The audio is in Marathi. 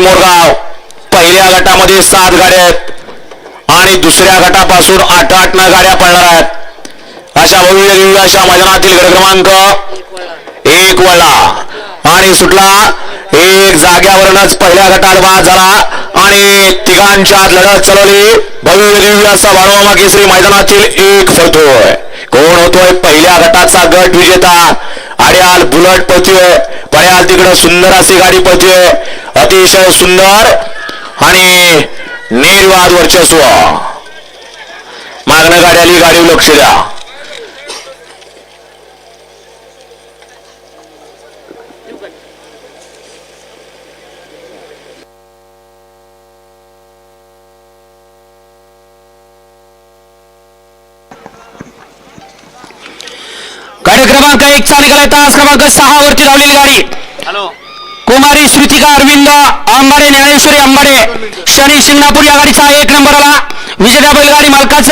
मोरगाव पहिल्या गटामध्ये सात गाड्या आहेत आणि दुसऱ्या गटापासून आठ आठ न गाड्या पडणार आहेत. अशा भव्य अशा मैदानातील गट क्रमांक एक वळला. आणि सुटला. एक जाग्यावरूनच पहिल्या गटात बाद झाला. आणि तिघांच्या लढत चलवली. भव्य दिव्य असा बाळोमा केसरी मैदानातील एक फलतोय. कोण होतोय पहिल्या गटाचा गट विजेता? आड्याल बुलट पळतोय. पड्याल तिकडं सुंदर अशी गाडी पळतोय. अतिशय सुंदर आणि निर्वाद वर्चस्व. मागणं गाड्याली गाडी लक्ष द्या. गाडी क्रमांक एक चा केला तास क्रमांक सहा वरती लावलेली गाडी. कुमारी श्रुतिका अरविंद आंबाडे ज्ञानेश्वरी आंबाडे शनी शिंगणापूर या गाडीचा एक नंबर आला. विजेत्या बैलगाडी मालकाचं